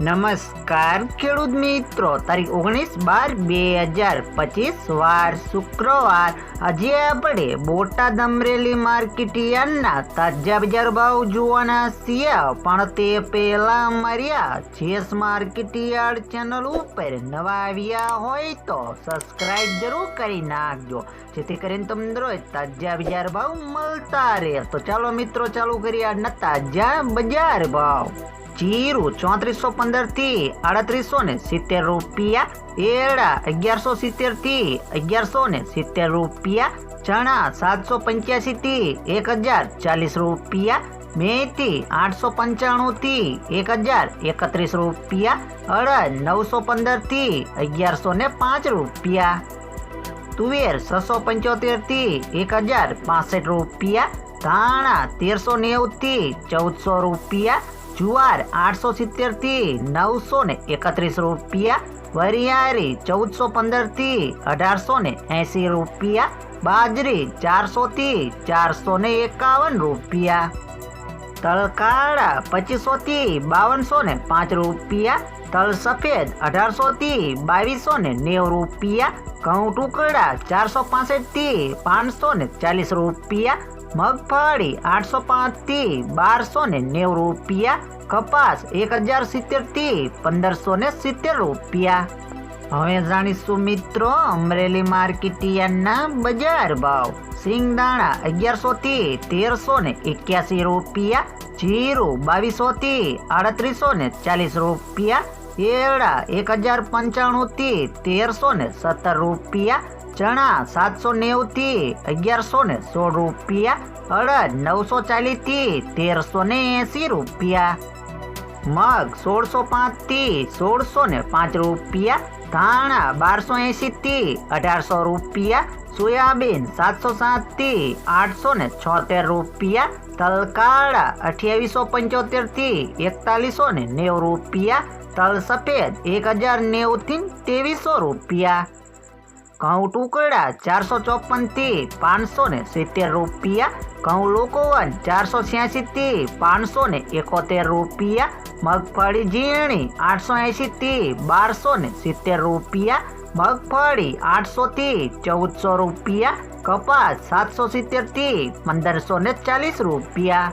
નમસ્કાર, ખેડૂત મિત્રો. તારીખ ઓગણીસ બાર બે હજાર પચીસ, વાર શુક્રવાર. આજે આપણે બોટાદ અમરેલી માર્કેટ યાર્ડના તાજા બજાર ભાવ જોવાના છીએ. પણ તે પહેલા માર્યા જેસ માર્કેટ યાર્ડ ચેનલ ઉપર નવા આવ્યા હોય તો સબસ્ક્રાઇબ જરૂર કરી નાખજો. જેથી કરીને તમને રોજ તાજા બજાર ભાવ મળતા રહે. તો ચાલો મિત્રો, ચાલુ કરીએ આજના તાજા બજાર ભાવ. જીરું ચોત્રીસો પંદર થી આડત્રીસો ને સિત્તેર રૂપિયા, એરડા અગિયારસો સિત્તેરથી અગિયારસો ને સિત્તેર રૂપિયા, ચણા સાતસો પંચ્યાસી થી એક હજાર ચાલીસ રૂપિયા, મેથી આઠસો પંચાણું થી એક હજાર એકત્રીસ રૂપિયા, અડદ નવસો પંદરથી અગિયારસો ને પાંચ રૂપિયા. તુવેર છસો પંચોતેરથી એક હજાર પાસઠ રૂપિયા, ધાણા તેરસો નેવું થી ચૌદસો રૂપિયા જુવાર આઠસો સિત્તેરથી નવસો ને એકત્રીસ રૂપિયા, વરિયાળી ચૌદસો પંદરથી અઢારસો ને એસી રૂપિયા, બાજરી ચારસો થી ચારસો ને એકાવન રૂપિયા, તલકાળા પચીસો થી બાવનસો ને પાંચ રૂપિયા તલ સફેદ અઢારસો થી બાવીસો ને નેવ રૂપિયા, ઘઉં ટુકડા ચારસો પાસઠથી પાંચસો ને ચાલીસ રૂપિયા મગફળી આઠસો પાંચથી બારસો ને નેવ રૂપિયા, કપાસ એક હજાર સિત્તેરથી પંદરસો ને સિત્તેર રૂપિયા. હવે જાણીશું મિત્રો, અમરેલી માર્કેટિયાના બજાર ભાવ. સિંગદાણા અગિયારસો થી તેરસો ને એક્યાસી રૂપિયા, જીરું બાવીસો થી આડત્રીસો ને ચાલીસ રૂપિયા એડા એક હજાર પંચાણું થી તેરસો ને સત્તર રૂપિયા ચણા સાતસો નેવું થી અગિયારસો ને સોળ રૂપિયા, અડદ નવસો ચાલીસથી તેરસો ને એસી રૂપિયા, મગ સોળસો પાંચથી સોળસો ને પાંચ રૂપિયા, ધાણા બારસો એસી થી અઢારસો રૂપિયા, સોયાબીન સાતસો સાતથી આઠસો ને છોતેર રૂપિયા, તલકાળા અઠ્યાવીસો પંચોતેરથી એકતાલીસો ને નેવું રૂપિયા, તલ સફેદ એક હજાર નેવું થી ત્રેવીસો રૂપિયા. ઘઉં ટુકડા ચારસો ચોપનથી પાંચસો ને સિત્તેર રૂપિયા, ઘઉં લોકોવન ચારસો છ્યાસી થી પાંચસો ને એકોતેર રૂપિયા, મગફળી ઝીણી આઠસો એંશી થી બારસો ને સિત્તેર રૂપિયા, મગફળી આઠસો થી ચૌદસો રૂપિયા, કપાસ સાતસો સિત્તેરથી પંદરસો ને ચાલીસ રૂપિયા.